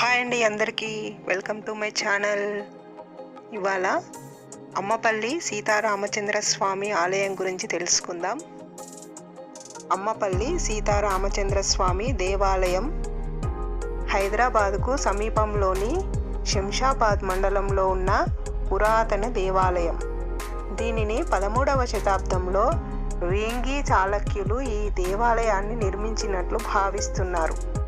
Hi అండి అందరికీ. Welcome to my channel. ఇవాళ అమ్మపల్లి సీతారామచంద్ర స్వామి ఆలయం గురించి తెలుసుకుందాం. అమ్మపల్లి సీతారామచంద్ర స్వామి దేవాలయం హైదరాబాద్కు సమీపంలోని శంషాబాద్ మండలంలో ఉన్న పురాతన దేవాలయం. దీనిని పదమూడవ శతాబ్దంలో వేంగి చాళక్యులు ఈ దేవాలయాన్ని నిర్మించినట్లు భావిస్తున్నారు.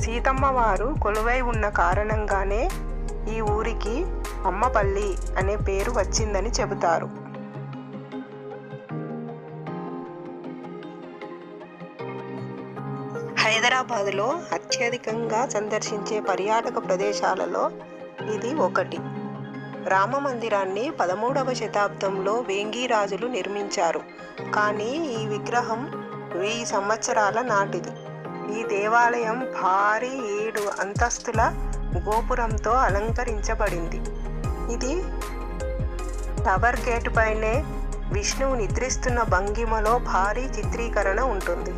సీతమ్మ వారు కొలువై ఉన్న కారణంగానే ఈ ఊరికి అమ్మపల్లి అనే పేరు వచ్చిందని చెబుతారు. హైదరాబాదులో అత్యధికంగా సందర్శించే పర్యాటక ప్రదేశాలలో ఇది ఒకటి. రామ మందిరాన్ని పదమూడవ శతాబ్దంలో వేంగీరాజులు నిర్మించారు. కానీ ఈ విగ్రహం వెయ్యి సంవత్సరాల నాటిది. ఈ దేవాలయం భారీ ఏడు అంతస్తుల గోపురంతో అలంకరించబడింది. ఇది టవర్ గేట్ పైనే విష్ణువు నిద్రిస్తున్న భంగిమలో భారీ చిత్రీకరణ ఉంటుంది.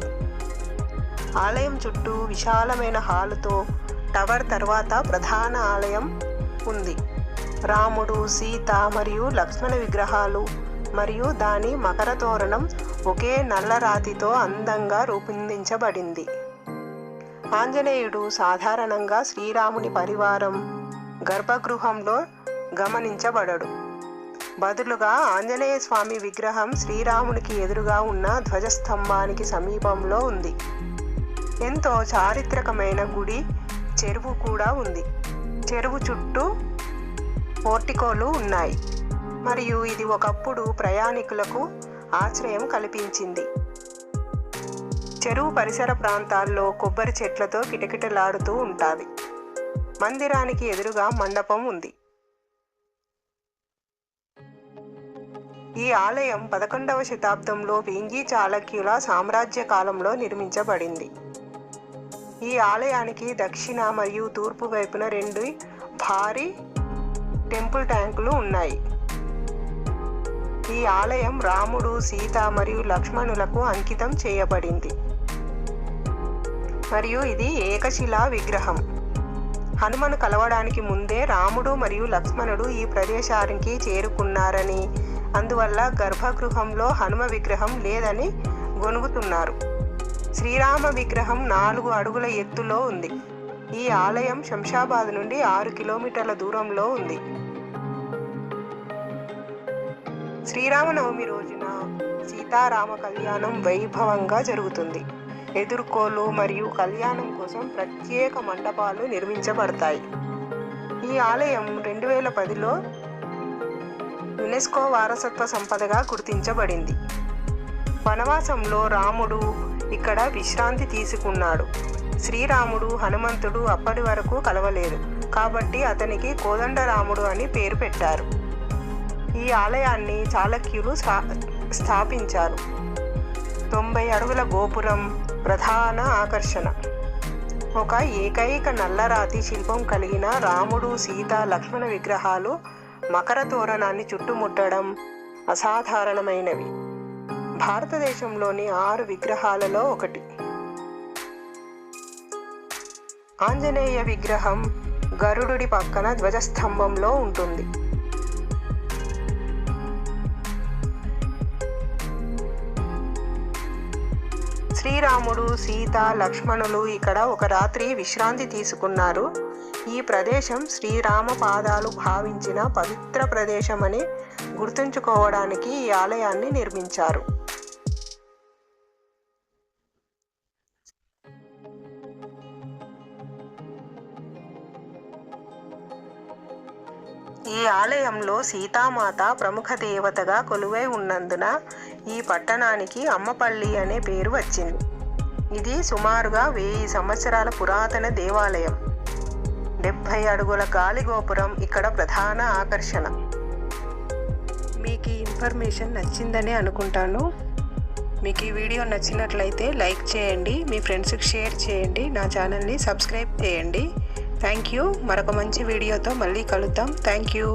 ఆలయం చుట్టూ విశాలమైన హాలుతో టవర్ తర్వాత ప్రధాన ఆలయం ఉంది. రాముడు సీత మరియు లక్ష్మణ విగ్రహాలు మరియు దాని మకర తోరణం ఒకే నల్ల రాతితో అందంగా రూపొందించబడింది. ఆంజనేయుడు సాధారణంగా శ్రీరాముని పరివారం గర్భగృహంలో గమనించబడడు. బదులుగా ఆంజనేయ స్వామి విగ్రహం శ్రీరామునికి ఎదురుగా ఉన్న ధ్వజస్తంభానికి సమీపంలో ఉంది. ఎంతో చారిత్రకమైన గుడి చెరువు కూడా ఉంది. చెరువు చుట్టూ పోర్టికోలు ఉన్నాయి. మరియు ఇది ఒకప్పుడు ప్రయాణికులకు ఆశ్రయం కల్పించింది. చెరువు పరిసర ప్రాంతాల్లో కొబ్బరి చెట్లతో కిటకిటలాడుతూ ఉంటుంది. మందిరానికి ఎదురుగా మండపం ఉంది. ఈ ఆలయం పదకొండవ శతాబ్దంలో వేంగి చాళక్యుల సామ్రాజ్య కాలంలో నిర్మించబడింది. ఈ ఆలయానికి దక్షిణ మరియు తూర్పు వైపున రెండు భారీ టెంపుల్ ట్యాంకులు ఉన్నాయి. ఈ ఆలయం రాముడు సీత మరియు లక్ష్మణులకు అంకితం చేయబడింది. మరియు ఇది ఏకశిలా విగ్రహం. హనుమను కలవడానికి ముందే రాముడు మరియు లక్ష్మణుడు ఈ ప్రదేశానికి చేరుకున్నారని అందువల్ల గర్భగృహంలో హనుమ విగ్రహం లేదని గొనుగుతున్నారు. శ్రీరామ విగ్రహం నాలుగు అడుగుల ఎత్తులో ఉంది. ఈ ఆలయం శంషాబాద్ నుండి ఆరు కిలోమీటర్ల దూరంలో ఉంది. శ్రీరామనవమి రోజున సీతారామ కళ్యాణం వైభవంగా జరుగుతుంది. ఎదుర్కోలు మరియు కళ్యాణం కోసం ప్రత్యేక మండపాలు నిర్మించబడతాయి. ఈ ఆలయం రెండు వేల పదిలో యునెస్కో వారసత్వ సంపదగా గుర్తించబడింది. వనవాసంలో రాముడు ఇక్కడ విశ్రాంతి తీసుకున్నాడు. శ్రీరాముడు హనుమంతుడు అప్పటి వరకు కలవలేదు. కాబట్టి అతనికి కోదండరాముడు అని పేరు పెట్టారు. ఈ ఆలయాన్ని చాళక్యులు స్థాపించారు. తొంభై అడుగుల గోపురం ప్రధాన ఆకర్షణ. ఒక ఏకైక నల్లరాతి శిల్పం కలిగిన రాముడు సీత లక్ష్మణ విగ్రహాలు మకర తోరణాన్ని చుట్టుముట్టడం అసాధారణమైనవి. భారతదేశంలోని ఆరు విగ్రహాలలో ఒకటి. ఆంజనేయ విగ్రహం గరుడుడి పక్కన ధ్వజస్తంభంలో ఉంటుంది. శ్రీరాముడు సీత లక్ష్మణులు ఇక్కడ ఒక రాత్రి విశ్రాంతి తీసుకున్నారు. ఈ ప్రదేశం శ్రీరామ పాదాలు భావించిన పవిత్ర ప్రదేశమని గుర్తుంచుకోవడానికి ఈ ఆలయాన్ని నిర్మించారు. ఈ ఆలయంలో సీతామాత ప్రముఖ దేవతగా కొలువై ఉన్నందున ఈ పట్టణానికి అమ్మపల్లి అనే పేరు వచ్చింది. ఇది సుమారుగా వెయ్యి సంవత్సరాల పురాతన దేవాలయం. డెబ్భై అడుగుల గాలి గోపురం ఇక్కడ ప్రధాన ఆకర్షణ. మీకు ఈ ఇన్ఫర్మేషన్ నచ్చిందని అనుకుంటాను. మీకు ఈ వీడియో నచ్చినట్లయితే లైక్ చేయండి మీ ఫ్రెండ్స్కి షేర్ చేయండి నా ఛానల్ని సబ్స్క్రైబ్ చేయండి. థ్యాంక్ యూ మరొక మంచి వీడియోతో మళ్ళీ కలుద్దాం. Thank you